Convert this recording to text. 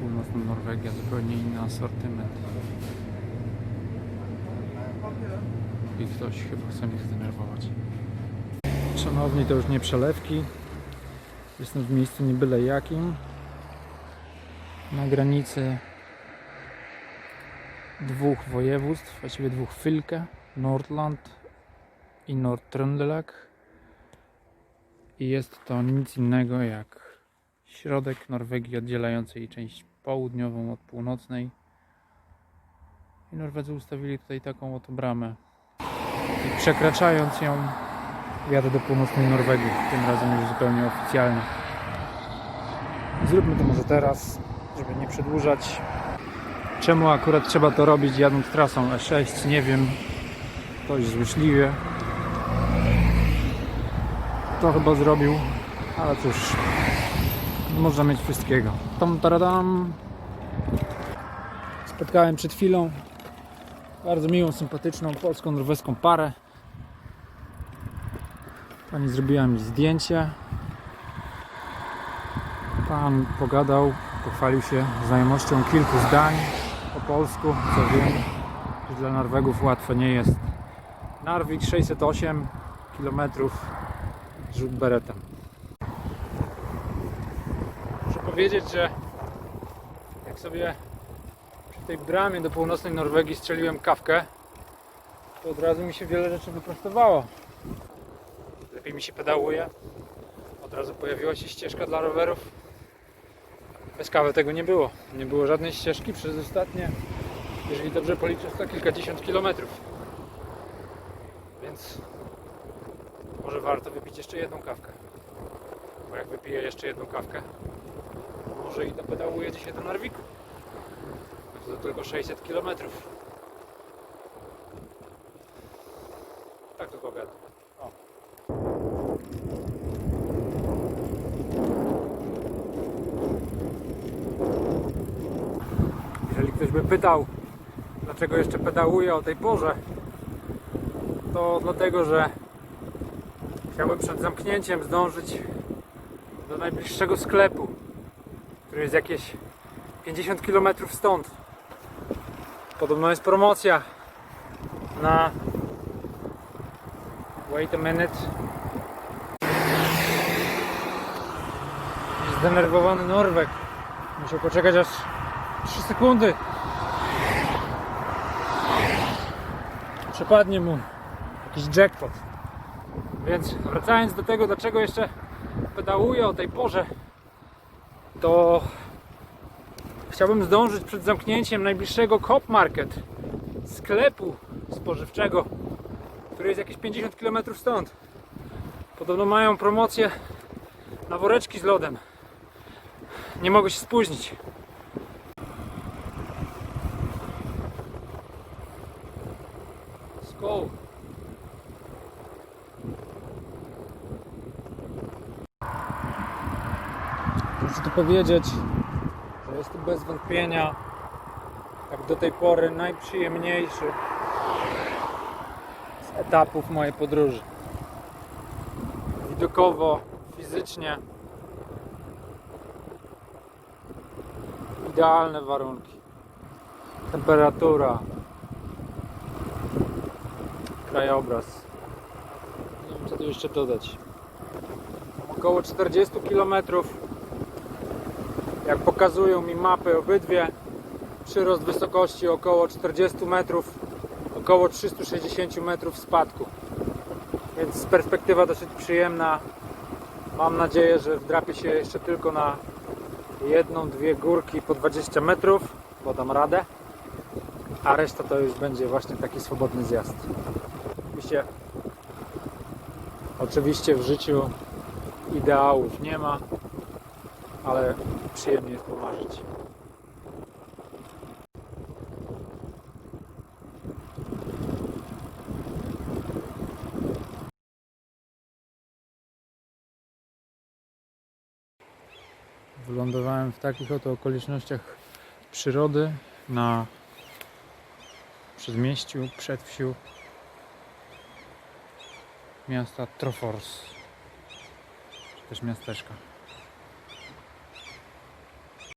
północną Norwegię, zupełnie inny asortyment. I ktoś chyba chce mnie zdenerwować. Szanowni, to już nie przelewki. Jestem w miejscu nie byle jakim. Na granicy dwóch województw, właściwie dwóch fylke, Nordland i Nord-Trøndelag. I jest to nic innego jak środek Norwegii oddzielający jej część południową od północnej. I Norwedzy ustawili tutaj taką oto bramę. I przekraczając ją, jadę do północnej Norwegii, tym razem już zupełnie oficjalnie. Zróbmy to może teraz, żeby nie przedłużać. Czemu akurat trzeba to robić jadąc trasą E6, nie wiem. Ktoś złośliwie to chyba zrobił, ale cóż, można mieć wszystkiego. Tom taradam. Spotkałem przed chwilą bardzo miłą, sympatyczną polsko-norweską parę. Pani zrobiła mi zdjęcie. Pan pogadał, pochwalił się znajomością kilku zdań po polsku, co wiem, że dla Norwegów łatwe nie jest. Narvik 608 km rzut beretem. Muszę powiedzieć, że jak sobie przy tej bramie do północnej Norwegii strzeliłem kawkę, to od razu mi się wiele rzeczy wyprostowało. Lepiej mi się pedałuje. Od razu pojawiła się ścieżka dla rowerów. Bez kawy tego nie było. Nie było żadnej ścieżki przez ostatnie, jeżeli dobrze policzę, to kilkadziesiąt kilometrów. Więc może warto wypić jeszcze jedną kawkę. Bo jak wypiję jeszcze jedną kawkę, może i dopedałuję dzisiaj do Narwiku. To tylko 600 km. Tak tylko gadam. O. Jeżeli ktoś by pytał, dlaczego jeszcze pedałuję o tej porze, to dlatego, że chciałbym przed zamknięciem zdążyć do najbliższego sklepu, który jest jakieś 50 km stąd. Podobno jest promocja na Wait a minute. Zdenerwowany Norweg. Musiał poczekać aż 3 sekundy. Przepadnie mu jakiś jackpot. Więc wracając do tego, dlaczego jeszcze pedałuję o tej porze, to chciałbym zdążyć przed zamknięciem najbliższego Coop Market, sklepu spożywczego, który jest jakieś 50 km stąd. Podobno mają promocję na woreczki z lodem. Nie mogę się spóźnić. Skol. Muszę tu powiedzieć, że jest to bez wątpienia jak do tej pory najprzyjemniejszy z etapów mojej podróży. Widokowo, fizycznie idealne warunki. Temperatura, krajobraz. Nie wiem co tu jeszcze dodać. Około 40 km jak pokazują mi mapy obydwie przyrost wysokości około 40 metrów około 360 metrów spadku. Więc perspektywa dosyć przyjemna. Mam nadzieję, że wdrapię się jeszcze tylko na jedną, dwie górki po 20 metrów bo dam radę. A reszta to już będzie właśnie taki swobodny zjazd. Oczywiście oczywiście w życiu ideałów nie ma ale przyjemnie pomarzyć. Wylądowałem w takich oto okolicznościach przyrody na przedmieściu, przedwsiu miasta Trofors, też miasteczka.